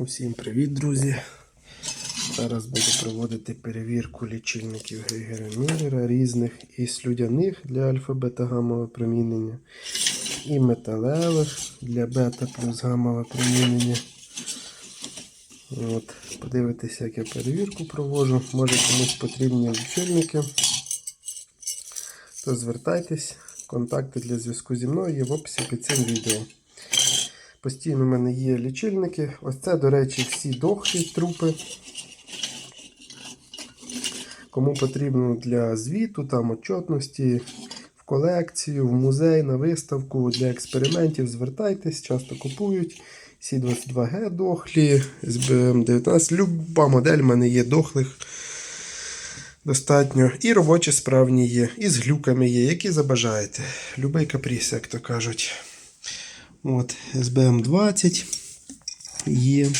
Усім привіт, друзі! Зараз буду проводити перевірку лічильників Гейгера Мюллера різних і слюдяних для альфа-бета-гамового промінення, і металевих для бета плюс гамове промінення. От, подивитися, як я перевірку проводжу. Може комусь потрібні лічильники. То звертайтесь. Контакти для зв'язку зі мною є в описі під цим відео. Постійно в мене є лічильники. Ось це, до речі, всі дохлі трупи. Кому потрібно для звіту, там отчетності, в колекцію, в музей, на виставку, для експериментів, звертайтесь, часто купують. Сі 22Г дохлі, СБМ 19. Люба модель в мене є дохлих. Достатньо. І робочі справні є, і з глюками є, які забажаєте. Любий капріс, як то кажуть. От, СБМ-20 є.